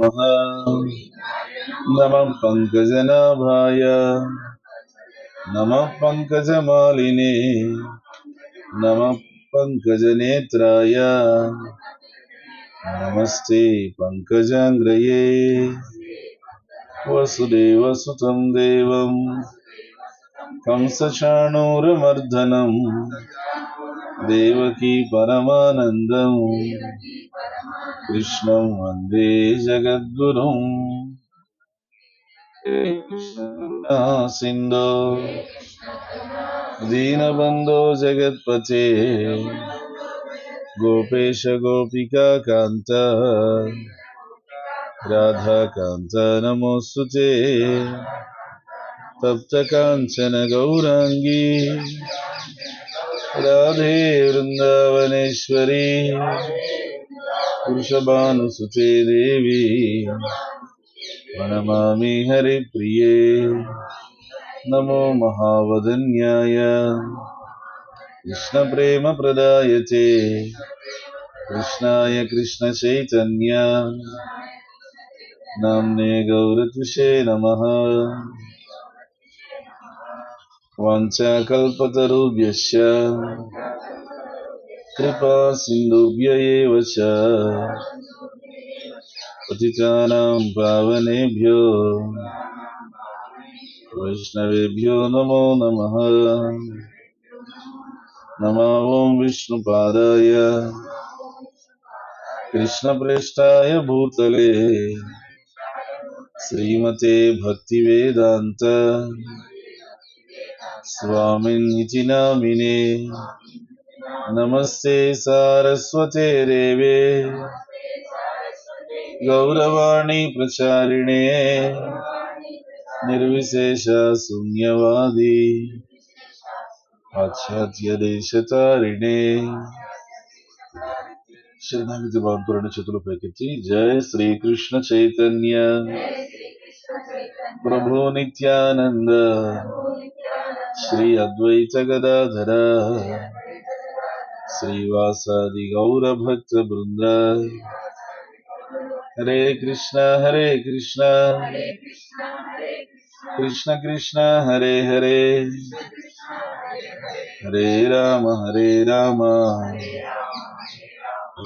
नमः नमः पङ्कजनाभाय नमः पङ्कजमालिने नमः पङ्कजनेत्राय नमस्ते पङ्कजाङ्ग्रये वसुदेवसुतं देवं कंसचाणूरमर्दनं देवकी परमानन्दम्। कृष्णं वंदे जगद्गुरुम्। सिन्धो। दीनबन्धो जगत्पते। गोपेश गोपिका कान्त। राधाकान्त नमोऽस्तु ते। तप्तकाञ्चन गौराङ्गी राधे वृन्दावनेश्वरी वृषभानुसुते देवी प्रणमामि हरिप्रिये नमो महावदन्याय कृष्णप्रेमप्रदायते कृष्णाय कृष्णचैतन्य नाम्ने गौरतुषे नमः वाञ्छाकल्पतरुभ्यश्च। कृपा सिन्धुभ्य एव च पतितानां पावनेभ्यो। वैष्णवेभ्यो नमो नमः। नमो ॐ विष्णुपादाय। कृष्णप्रेष्ठाय भूतले। श्रीमते भक्तिवेदान्त। स्वामिनिति नामिने नमस्ते सारस्वते देवे गौरवाणी प्रचारिणे निर्विशेष शून्यवादी పాశ్చాత్యదేశతారిణే శరణాగతి భావంతో చేతులు పైకెత్తి జయ శ్రీకృష్ణ చైతన్య ప్రభు నిత్యానంద శ్రీ అద్వైత గదాధర శ్రీవాసాది గౌర భక్త బృంద హరే కృష్ణ హరే కృష్ణ కృష్ణ కృష్ణ హరే హరే హరే రామ హరే రామ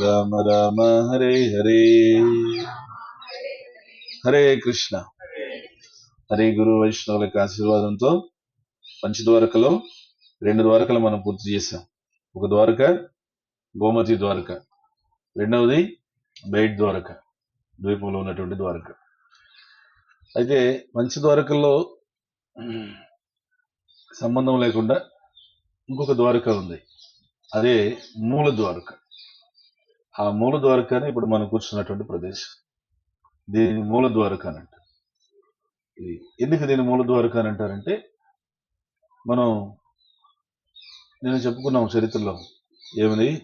రామ రామ హరే హరే హరే కృష్ణ హరే గురు వైష్ణవుల యొక్క ఆశీర్వాదంతో పంచద్వారకలో రెండు ద్వారకలు మనం పూర్తి చేసాం ఒక ద్వారక గోమతి ద్వారక. రెండవది బైట్ ద్వారక ద్వీపంలో ఉన్నటువంటి ద్వారక. అయితే మంచి ద్వారకల్లో సంబంధం లేకుండా ఇంకొక ద్వారక ఉంది. అదే మూల ద్వారక. ఆ మూల ద్వారకనే ఇప్పుడు మనం కూర్చున్నటువంటి ప్రదేశం. దీని మూల ద్వారక అని అంటారు. ఇది ఎందుకు దీని మూల ద్వారక అని అంటారంటే మనం నేను చెప్పుకున్నాం చరిత్రలో. ఏమని?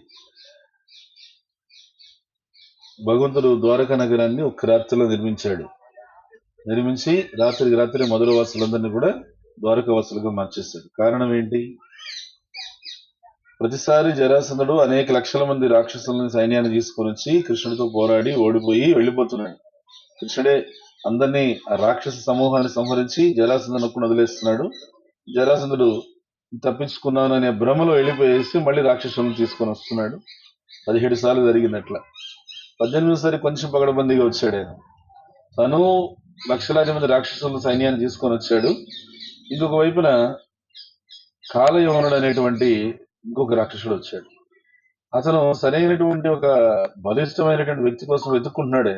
భగవంతుడు ద్వారకా నగరాన్ని ఒక రాత్రిలో నిర్మించాడు. నిర్మించి రాత్రికి రాత్రి మధుర వాసులందరినీ కూడా ద్వారకా వాసులుగా మార్చేస్తాడు కారణం ఏంటి? ప్రతిసారి జరాసంధుడు అనేక లక్షల మంది రాక్షసులని సైన్యాన్ని తీసుకొని వచ్చి కృష్ణుడితో పోరాడి ఓడిపోయి వెళ్ళిపోతున్నాడు. కృష్ణుడే అందరినీ ఆ రాక్షస సమూహాన్ని సంహరించి జరాసంధుడు వదిలేస్తున్నాడు. జరాసంధుడు తప్పించుకున్నాను అనే భ్రమలో వెళ్ళిపోయేసి మళ్ళీ రాక్షసులను తీసుకొని వస్తున్నాడు. పదిహేడు సార్లు జరిగినట్ల పద్దెనిమిదిసారి కొంచెం పగడబందీగా వచ్చాడు ఆయన. తను లక్షలాది మంది రాక్షసుల సైన్యాన్ని తీసుకొని వచ్చాడు. ఇంకొక వైపున కాలయవనుడు అనేటువంటి ఇంకొక రాక్షసుడు వచ్చాడు. అతను సరైనటువంటి ఒక బలిష్టమైనటువంటి వ్యక్తి కోసం వెతుక్కుంటున్నాడే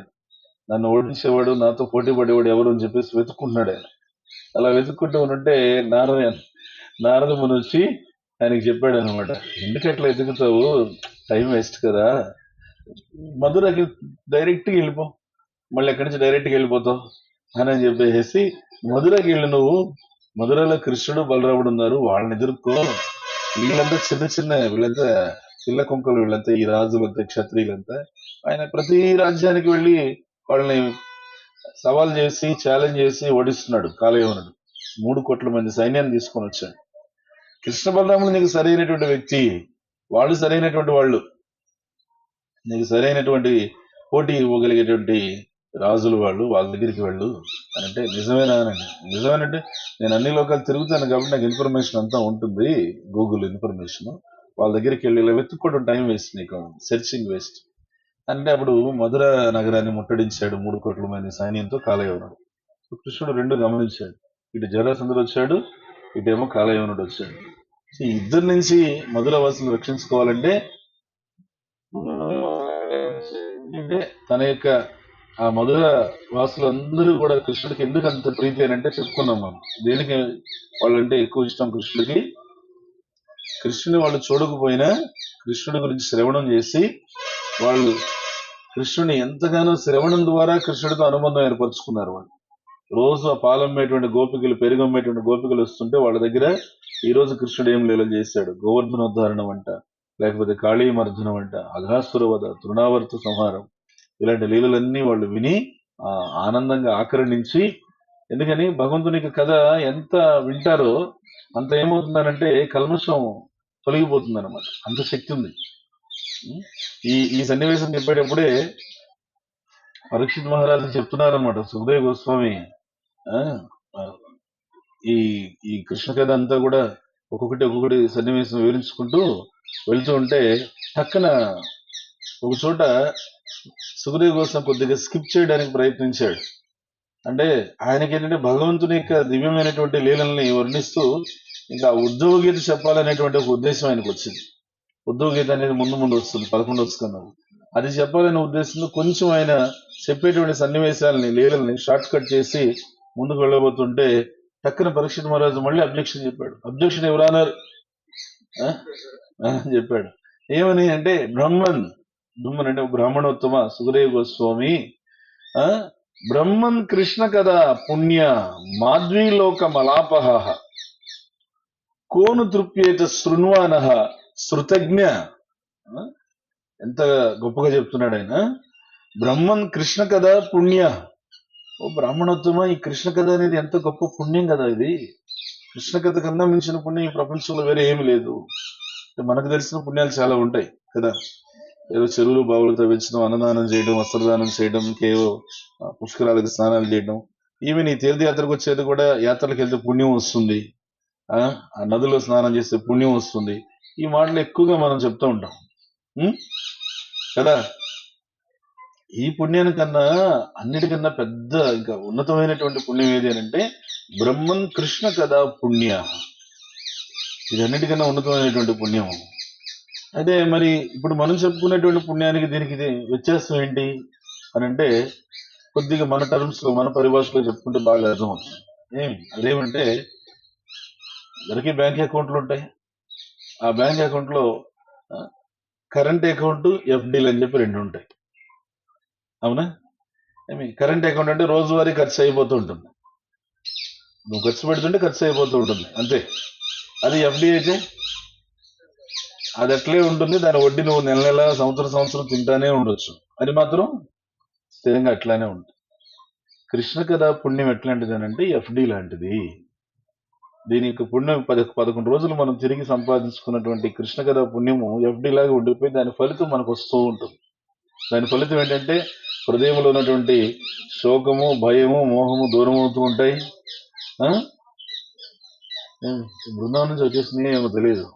నన్ను ఓడించేవాడు నాతో పోటీ పడేవాడు ఎవరు అని చెప్పేసి వెతుక్కుంటున్నాడు ఆయన. అలా వెతుక్కుంటూ ఉంటే నారద నారద ముని వచ్చి ఆయనకి చెప్పాడు అనమాట ఎందుకట్లా ఎదుగుతావు టైం వేస్ట్ కదా. మధురకి డైరెక్ట్గా వెళ్ళిపో. మళ్ళీ ఎక్కడి నుంచి డైరెక్ట్గా వెళ్ళిపోతావు? అని చెప్పేసి మధురకి వెళ్ళి నువ్వు. మధురలో కృష్ణుడు బలరాముడు ఉన్నారు. వాళ్ళని ఎదుర్కో. వీళ్ళంతా చిన్న చిన్న వీళ్ళంతా చిల్ల కుంకలు వీళ్ళంతా ఈ రాజులంతా క్షత్రియులంతా. ఆయన ప్రతి రాజ్యానికి వెళ్ళి వాళ్ళని సవాల్ చేసి ఛాలెంజ్ చేసి ఓడిస్తున్నాడు కాలయవనుడు మూడు కోట్ల మంది సైన్యాన్ని తీసుకొని వచ్చాడు. కృష్ణ బలరాములు నీకు సరైనటువంటి వ్యక్తి. వాళ్ళు సరైనటువంటి వాళ్ళు. నీకు సరైనటువంటి పోటీ ఇవ్వగలిగేటువంటి రాజులు వాళ్ళు వాళ్ళ దగ్గరికి వెళ్ళు అని అంటే నిజమేనా అనండి నిజమేనంటే నేను అన్ని లోకాలు తిరుగుతాను కాబట్టి నాకు ఇన్ఫర్మేషన్ అంతా ఉంటుంది. గూగుల్ ఇన్ఫర్మేషన్ వాళ్ళ దగ్గరికి వెళ్ళి ఇలా వెతుక్కోవడం టైం వేస్ట్ నీకు. సెర్చింగ్ వేస్ట్ అంటే అప్పుడు మధుర నగరాన్ని ముట్టడించాడు మూడు కోట్ల మంది సైన్యంతో కాలయవనుడు. సో కృష్ణుడు రెండు గమనించాడు. ఇటు జరాసంధుడు వచ్చాడు ఇటేమో కాలయవనుడు వచ్చాడు. సో ఇద్దరి నుంచి మధుర వాసులు రక్షించుకోవాలంటే అంటే తన యొక్క ఆ మధుర వాసులందరూ కూడా కృష్ణుడికి ఎందుకు అంత ప్రీతి అని అంటే చెప్పుకున్నాం మనం. దేనికి వాళ్ళంటే ఎక్కువ ఇష్టం కృష్ణుడికి. కృష్ణుని వాళ్ళు చూడకపోయినా కృష్ణుడి గురించి శ్రవణం చేసి వాళ్ళు కృష్ణుని ఎంతగానో శ్రవణం ద్వారా కృష్ణుడితో అనుబంధం ఏర్పరచుకున్నారు వాళ్ళు. రోజు ఆ పాలమ్మేటువంటి గోపికలు పెరుగమ్మేటువంటి గోపికలు వస్తుంటే వాళ్ళ దగ్గర ఈ రోజు కృష్ణుడు ఏం లీలలు చేశాడు? గోవర్ధనోద్ధారణం అంట లేకపోతే కాళీమర్ధనం అంట అఘాసురవధ తృణావర్త సంహారం ఇలాంటి లీలలన్నీ వాళ్ళు విని ఆ ఆనందంగా ఆకర్ణించి ఎందుకని భగవంతునికి కథ ఎంత వింటారో అంత ఏమవుతుందనంటే కల్మషం తొలగిపోతుంది అనమాట అంత శక్తి ఉంది. ఈ ఈ సన్నివేశం చెప్పేటప్పుడే పరీక్షిత్ మహారాజు చెప్తున్నారనమాట సుఖదేవ గోస్వామి ఆ, ఈ ఈ కృష్ణ కథ అంతా కూడా ఒక్కొక్కటి ఒక్కొక్కటి సన్నివేశం వివరించుకుంటూ వెళ్తూ ఉంటే పక్కన ఒక చోట సుఖదేవ్ గోస్వామి కొద్దిగా స్కిప్ చేయడానికి ప్రయత్నించాడు. అంటే ఆయనకి ఏంటంటే భగవంతుని యొక్క దివ్యమైనటువంటి లీలల్ని వర్ణిస్తూ ఇంకా ఉద్యోగ గీత చెప్పాలనేటువంటి ఒక ఉద్దేశం ఆయనకు వచ్చింది ఉద్యోగ అనేది ముందు ముందు వస్తుంది పదకొండు వస్తున్నారు అది చెప్పాలనే ఉద్దేశంతో కొంచెం ఆయన చెప్పేటువంటి సన్నివేశాలని లీలల్ని షార్ట్ కట్ చేసి ముందుకు వెళ్ళబోతుంటే టక్కన పరీక్షిత్ మహారాజు మళ్ళీ అబ్జెక్షన్ చెప్పాడు. అబ్జెక్షన్ ఎవరన్నారు ఆ? చెప్పాడు. ఏమని అంటే బ్రహ్మన్ బ్రహ్మన్ అంటే బ్రాహ్మణోత్తమ సుఖదేవ గోస్వామి ఆ? బ్రహ్మన్ కృష్ణ కదా పుణ్య మాధ్వీలోక మలాపహ కోను తృప్యేత శృణ్వాన శృతజ్ఞ. ఎంత గొప్పగా చెప్తున్నాడు ఆయన. బ్రహ్మన్ కృష్ణ కథ పుణ్య. ఓ బ్రాహ్మణోత్తమ ఈ కృష్ణ కథ అనేది ఎంత గొప్ప పుణ్యం కదా ఇది. కృష్ణ కథ కన్నా మించిన పుణ్యం ఈ ప్రపంచంలో వేరే ఏమి లేదు. మనకు తెలిసిన పుణ్యాలు చాలా ఉంటాయి కదా. ఏదో చెరువులు బావులు తవ్వించడం అన్నదానం చేయడం వస్త్రదానం చేయడం ఇంకేవో పుష్కరాలకు స్నానాలు చేయడం. ఈవెన్ ఈ తీర్థయాత్రకు వచ్చేది కూడా యాత్రలకు వెళ్తే పుణ్యం వస్తుంది. ఆ? ఆ నదిలో స్నానం చేస్తే పుణ్యం వస్తుంది. ఈ మాటలు ఎక్కువగా మనం చెప్తూ ఉంటాం. కదా? ఈ పుణ్యానికన్నా అన్నిటికన్నా పెద్ద ఇంకా ఉన్నతమైనటువంటి పుణ్యం ఏది అని అంటే బ్రహ్మన్ కృష్ణ కదా పుణ్య. ఇది అన్నిటికన్నా ఉన్నతమైనటువంటి పుణ్యం. అయితే మరి ఇప్పుడు మనం చెప్పుకునేటువంటి పుణ్యానికి దీనికి వ్యత్యాసం ఏంటి అని అంటే కొద్దిగా మన టర్మ్స్లో మన పరిభాషలో చెప్పుకుంటే బాగా అర్థమవుతుంది. ఏం? అదేమంటే అందరికీ బ్యాంక్ అకౌంట్లు ఉంటాయి. ఆ బ్యాంక్ అకౌంట్లో కరెంట్ అకౌంట్ ఎఫ్డీలు అని చెప్పి రెండు ఉంటాయి. అవునా? ఏమి కరెంట్ అకౌంట్ అంటే రోజువారీ ఖర్చు అయిపోతూ ఉంటుంది. నువ్వు ఖర్చు పెడుతుంటే ఖర్చు అయిపోతూ ఉంటుంది. అంతే. అది ఎఫ్డి అయితే అది అట్లే ఉంటుంది. దాని వడ్డీ నువ్వు నెల నెల సంవత్సరం సంవత్సరం తింటానే ఉండొచ్చు. అది మాత్రం స్థిరంగా అట్లానే ఉంటుంది. కృష్ణ కథ పుణ్యం ఎట్లాంటిది అని అంటే ఎఫ్డి లాంటిది. దీని యొక్క పుణ్యం పది పదకొండు రోజులు మనం తిరిగి సంపాదించుకున్నటువంటి కృష్ణ కథ పుణ్యము ఎఫ్డి లాగా ఉండిపోయి దాని ఫలితం మనకు వస్తూ ఉంటుంది. దాని ఫలితం ఏంటంటే హృదయంలో ఉన్నటువంటి శోకము భయము మోహము దూరం అవుతూ ఉంటాయి. బృందావనం నుంచి వచ్చేసింది ఏమో తెలియదు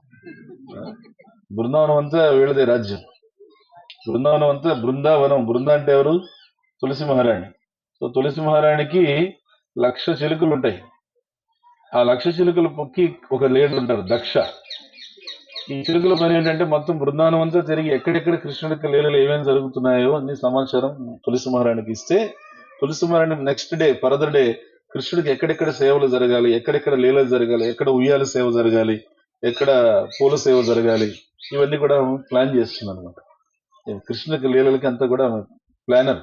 బృందావనం అంతా వీళ్ళదే రాజ్యం. బృందావనం అంతా బృందావనం. బృంద అంటే ఎవరు? తులసి మహారాణి. సో తులసి మహారాణికి లక్ష చిలుకలు ఉంటాయి. ఆ లక్ష చిలుకలు పొక్కి ఒక లీడర్ ఉంటారు దక్ష. ఈ చిలుకల పని ఏంటంటే మొత్తం బృందావనం అంతా తిరిగి ఎక్కడెక్కడ కృష్ణుడికి లీలలు ఏమేమి జరుగుతున్నాయో అన్ని సమాచారం తులసి మహారాణికి ఇస్తే తులసి మహారాణి నెక్స్ట్ డే ఫర్దర్ డే కృష్ణుడికి ఎక్కడెక్కడ సేవలు జరగాలి ఎక్కడెక్కడ లీలలు జరగాలి ఎక్కడ ఉయ్యాల సేవ జరగాలి ఎక్కడ పూల సేవ జరగాలి ఇవన్నీ కూడా ప్లాన్ చేస్తుంది అనమాట కృష్ణుడికి లీలలకి అంతా కూడా ప్లానర్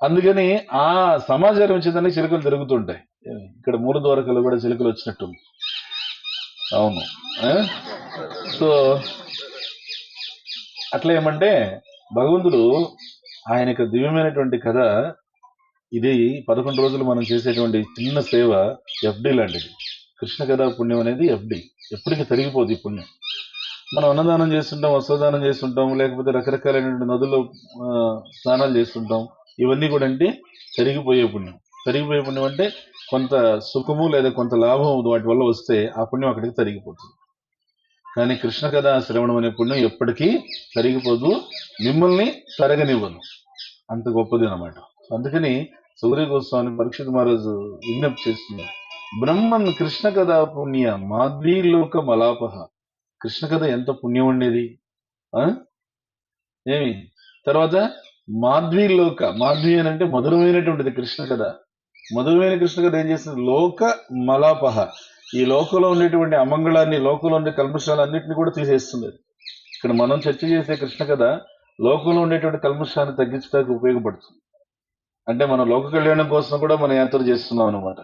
అందుకని ఆ సమాచారం వచ్చేదానికి చిలుకలు జరుగుతుంటాయి ఇక్కడ మూడు ద్వారకలు కూడా చిలుకలు వచ్చినట్టుంది. అవును. సో అట్లా ఏమంటే భగవంతుడు ఆయన యొక్క దివ్యమైనటువంటి కథ ఇది పదకొండు రోజులు మనం చేసేటువంటి చిన్న సేవ ఎఫ్డి లాంటిది. కృష్ణ కథా పుణ్యం అనేది ఎఫ్డి. ఎప్పటికీ తరిగిపోదు ఈ పుణ్యం. మనం అన్నదానం చేస్తుంటాం వస్త్రదానం చేస్తుంటాం లేకపోతే రకరకాలైనటువంటి నదుల్లో స్నానాలు చేస్తుంటాం ఇవన్నీ కూడా అంటే తరిగిపోయే పుణ్యం. తరిగిపోయే పుణ్యం అంటే కొంత సుఖము లేదా కొంత లాభం వాటి వల్ల వస్తే ఆ పుణ్యం అక్కడికి తరిగిపోతుంది. కానీ కృష్ణ కథ శ్రవణం అనే పుణ్యం ఎప్పటికీ తరిగిపోదు మిమ్మల్ని తరగనివ్వను అంత గొప్పది అనమాట అందుకని సూర్య గోస్వామి పరీక్షిత్ మహారాజు విజ్ఞప్తి చేస్తున్నారు బ్రహ్మన్ కృష్ణ కథ పుణ్య మాధ్వీలోక మలాపహ కృష్ణ కథ ఎంత పుణ్యం ఉండేది? ఆ? ఏమి? తర్వాత మాధ్వీలోక మాధ్వీ అని అంటే మధురమైనటువంటిది కృష్ణ కథ. మధురమైన కృష్ణ కథ ఏం చేస్తుంది లోక మలాపహ. ఈ లోకంలో ఉండేటువంటి అమంగళాన్ని లోకంలో ఉండే కల్మషాలన్నింటినీ కూడా తీసేస్తుంది ఇక్కడ మనం చర్చ చేసే కృష్ణ కథ లోకంలో ఉండేటువంటి కల్మషాన్ని తగ్గించడానికి ఉపయోగపడుతుంది. అంటే మన లోక కళ్యాణం కోసం కూడా మనం యాత్ర చేస్తున్నాం అనమాట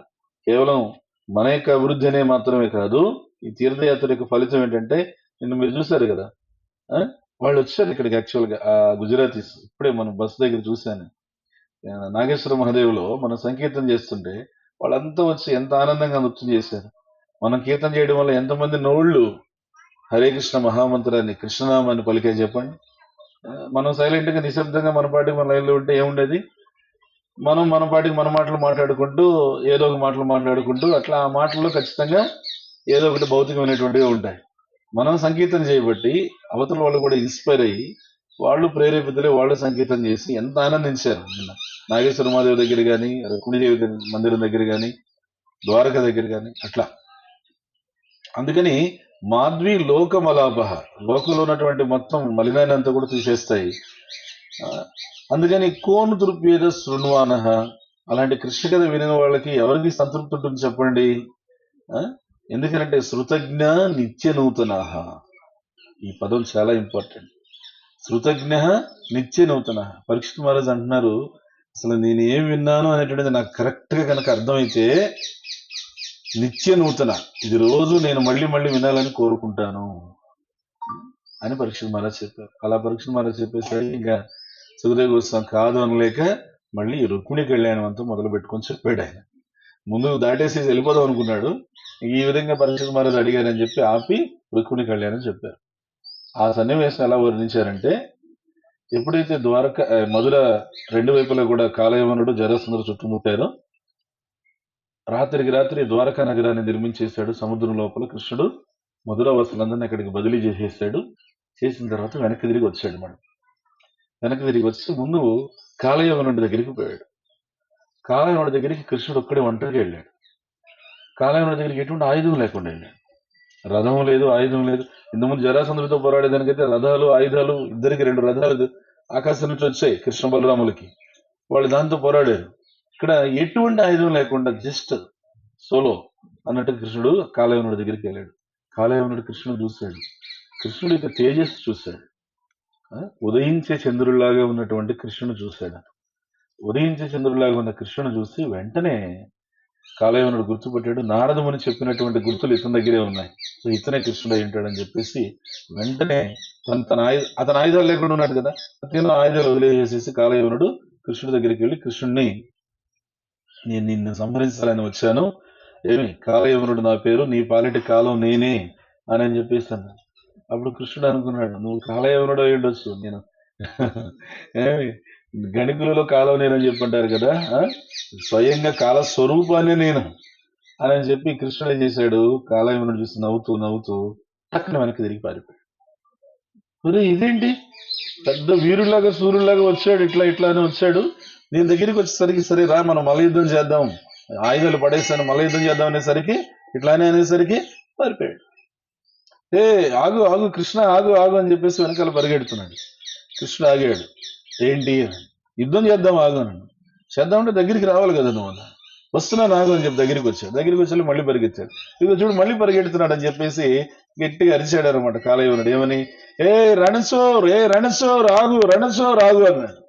కేవలం మన యొక్క అభివృద్ధి అనే మాత్రమే కాదు ఈ తీర్థయాత్ర యొక్క ఫలితం ఏంటంటే నిన్న మీరు చూశారు కదా? వాళ్ళు వచ్చారు ఇక్కడికి యాక్చువల్గా ఆ గుజరాతీస్. ఇప్పుడే మనం బస్ దగ్గర చూశాను. నాగేశ్వర మహాదేవులో మనం సంకీర్తన చేస్తుంటే వాళ్ళంతా వచ్చి ఎంత ఆనందంగా నృత్యం చేశారు. మనం కీర్తన చేయడం వల్ల ఎంతమంది నోళ్ళు హరే కృష్ణ మహామంత్రాన్ని కృష్ణనామాన్ని పలికే చెప్పండి. మనం సైలెంట్గా నిశ్శబ్దంగా మన పాటికి మన లైన్లో ఉంటే ఏముండేది? మనం మన పాటికి మన మాటలు మాట్లాడుకుంటూ ఏదో ఒక మాటలు మాట్లాడుకుంటూ అట్లా ఆ మాటల్లో ఖచ్చితంగా ఏదో ఒకటి భౌతికమైనటువంటివి ఉంటాయి. మనం సంకీర్తన చేయబట్టి అవతల వాళ్ళు కూడా ఇన్స్పైర్ అయ్యి వాళ్ళు ప్రేరేపితులే వాళ్ళు సంగీతం చేసి ఎంత ఆనందించారు. నిన్న నాగేశ్వర మహాదేవ్ దగ్గర కానీ రుక్మిణీదేవి దగ్గర- మందిరం దగ్గర కానీ ద్వారక దగ్గర కానీ అట్లా. అందుకని మాధ్వి లోకమలాపహ లోకంలో ఉన్నటువంటి మొత్తం మలినాన్ని కూడా తీసేస్తాయి. ఆ, అందుకని కోను తృప్యేద శృణ్వాన అలాంటి కృష్ణ కథ వినిన వాళ్ళకి ఎవరికి సంతృప్తి ఉంటుంది చెప్పండి? ఆ? ఎందుకంటే శృతజ్ఞ నిత్య నూతన ఈ పదం చాలా ఇంపార్టెంట్. శృతజ్ఞ నిత్య నూతన పరీక్షిత్ మహారాజ్ అంటున్నారు అసలు నేను ఏం విన్నాను అనేటువంటిది నాకు కరెక్ట్గా కనుక అర్థమైతే నిత్య నూతన ఇది రోజు నేను మళ్ళీ మళ్ళీ వినాలని కోరుకుంటాను. అని పరీక్ష మహారాజ్ చెప్పారు. అలా పరీక్ష మహారాజ్ చెప్పేసరికి ఇంకా సుఖదేవ్ గోస్వామి కాదు అనలేక మళ్ళీ రుక్మిణి కళ్యాణమంతా మొదలు పెట్టుకొని చెప్పాడు ఆయన. ముందు దాటేసి వెళ్ళిపోదాం అనుకున్నాడు. ఈ విధంగా పరీక్ష మహారాజ్ అడిగారని చెప్పి ఆపి రుక్మిణి కళ్యాణం చెప్పారు. ఆ సన్నివేశం ఎలా వర్ణించారంటే ఎప్పుడైతే ద్వారక మధుర రెండు వైపులా కూడా కాలయవనుడు జరసుందరు చుట్టుముట్టారో రాత్రికి రాత్రి ద్వారకా నగరాన్ని నిర్మించేశాడు. సముద్రం లోపల కృష్ణుడు మధుర వసలందరినీ అక్కడికి బదిలీ చేసేసాడు. చేసిన తర్వాత వెనక్కి తిరిగి వచ్చాడు మనం వెనక్కి తిరిగి వచ్చి ముందు కాలయవనుడి దగ్గరికి పోయాడు. కాలయవనుడి దగ్గరికి కృష్ణుడు ఒక్కడే ఒంటరిగా వెళ్ళాడు. కాలయవనుడి దగ్గరికి ఎటువంటి ఆయుధం లేకుండా వెళ్ళాడు. రథం లేదు ఆయుధం లేదు. ఇంతకుముందు జరాసంధుడితో పోరాడేదానికైతే రథాలు ఆయుధాలు ఇద్దరికి రెండు రథాలు ఆకాశం నుంచి వచ్చాయి కృష్ణ బలరాములకి. వాళ్ళు దాంతో పోరాడారు. ఇక్కడ ఎటువంటి ఆయుధం లేకుండా జస్ట్ సోలో అన్నట్టు కృష్ణుడు కాలయవనుడి దగ్గరికి వెళ్ళాడు. కాలయవనుడు కృష్ణుడు చూశాడు. కృష్ణుడు యొక్క తేజస్సు చూశాడు. ఉదయించే చంద్రుడిలాగా ఉన్నటువంటి కృష్ణుడు చూశాడు. ఉదయించే చంద్రుడిలాగా ఉన్న కృష్ణుడు చూసి వెంటనే కాలయవనుడు గుర్తుపెట్టాడు నారదముని చెప్పినటువంటి గుర్తులు ఇతని దగ్గరే ఉన్నాయి. సో ఇతనే కృష్ణుడు అయి ఉంటాడని చెప్పేసి వెంటనే తన తన ఆయుధ అతని ఆయుధాలు లేకుండా ఉన్నాడు కదా అతను ఆయుధాలు వదిలేసేసి కాలయవనుడు కృష్ణుడి దగ్గరికి వెళ్ళి కృష్ణుడిని నేను నిన్ను సంహరించాలని వచ్చాను. ఏమి కాలయవనుడు నా పేరు నీ పాలిటి కాలం నేనే అని అని చెప్పేసి అన్నాడు. అప్పుడు కృష్ణుడు అనుకున్నాడు నువ్వు కాలయవనుడు అయి ఉండొచ్చు నేను ఏమి గణికులలో కాలం నేనని చెప్పంటారు కదా ఆ? స్వయంగా కాల స్వరూపాన్ని నేను అని అని చెప్పి కృష్ణుడు ఏం చేశాడు? కాలం చూసి నవ్వుతూ నవ్వుతూ టక్కున వెనక్కి తిరిగి పారిపోయాడు. ఒరే ఇదేంటి? పెద్ద వీరులాగా సూర్యులాగా వచ్చాడు ఇట్లా ఇట్లా అని వచ్చాడు. నేను దగ్గరికి వచ్చేసరికి సరే రా మనం మల యుద్ధం చేద్దాం. ఆయుధాలు పడేసాను మల యుద్ధం చేద్దాం అనేసరికి ఇట్లానే అనేసరికి పారిపోయాడు. ఏ ఆగు ఆగు కృష్ణ ఆగు ఆగు అని చెప్పేసి వెనకాల పరిగెడుతున్నాడు. కృష్ణుడు ఆగాడు. ఏంటి? యుద్ధం చేద్దాం ఆగు చేద్దాం అంటే దగ్గరికి రావాలి కదా నువ్వు. వస్తున్నాను ఆగు అని చెప్పి దగ్గరికి వచ్చాడు. దగ్గరికి వచ్చి మళ్ళీ పరిగెత్తాడు. ఇది చూడు మళ్ళీ పరిగెడుతున్నాడు అని చెప్పేసి గట్టిగా అరిచాడు అనమాట కాలయ్యన్నాడు ఏమని? ఏ రణసోర్ ఏ రణసోర్ రాగు రణసోర్ ఆగు అన్నాడు.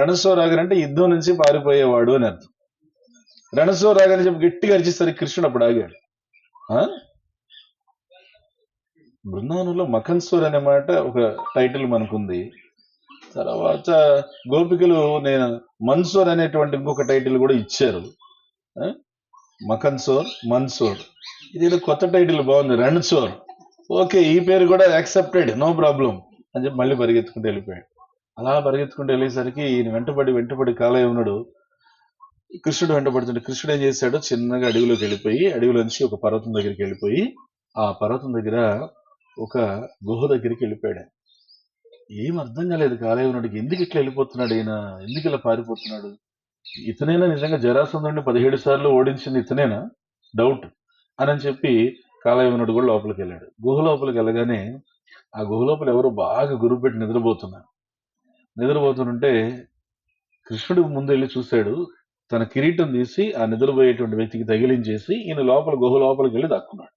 రణసోర్ అంటే యుద్ధం నుంచి పారిపోయేవాడు అని అర్థం. రణసోర్ ఆగని చెప్పి గట్టిగా అరిచేసరికి కృష్ణుడు అప్పుడు ఆగాడు. ఆ? బృందావనంలో మఖన్సూర్ అనే మాట ఒక టైటిల్ మనకుంది. తర్వాత గోపికలు నేను మన్సూర్ అనేటువంటి ఇంకొక టైటిల్ కూడా ఇచ్చారు. మకన్సోర్ మన్సూర్. ఇది కొత్త టైటిల్ బాగుంది రణ్సోర్. ఓకే ఈ పేరు కూడా యాక్సెప్టెడ్ నో ప్రాబ్లం. అని చెప్పి మళ్ళీ పరిగెత్తుకుంటూ వెళ్ళిపోయాడు. అలా పరిగెత్తుకుంటూ వెళ్ళేసరికి ఈయన వెంటబడి వెంటబడి కాలయమునుడు కృష్ణుడు వెంటబడుతుంటే కృష్ణుడు ఏం చేశాడు? చిన్నగా అడవిలోకి వెళ్ళిపోయి అడవిలోంచి ఒక పర్వతం దగ్గరికి వెళ్ళిపోయి ఆ పర్వతం దగ్గర ఒక గుహ దగ్గరికి వెళ్ళిపోయాడు. ఏం అర్థం కాలేదు. కాలయవనుడికి ఎందుకు ఇట్లా వెళ్ళిపోతున్నాడు ఈయన? ఎందుకు ఇలా పారిపోతున్నాడు? ఇతనైనా నిజంగా జరాసంధుడిని పదిహేడు సార్లు ఓడించింది ఇతనేనా? డౌట్ అని చెప్పి కాలయవనుడు కూడా లోపలికి వెళ్ళాడు. గుహ లోపలికి వెళ్ళగానే ఆ గుహ లోపల ఎవరో బాగా గురుపెట్టి నిద్రపోతున్నారు. నిద్రపోతుంటే కృష్ణుడు ముందు వెళ్ళి చూశాడు. తన కిరీటం తీసి ఆ నిద్రపోయేటువంటి వ్యక్తికి తగిలించేసి ఈయన లోపల గుహ లోపలికి వెళ్ళి దక్కున్నాడు.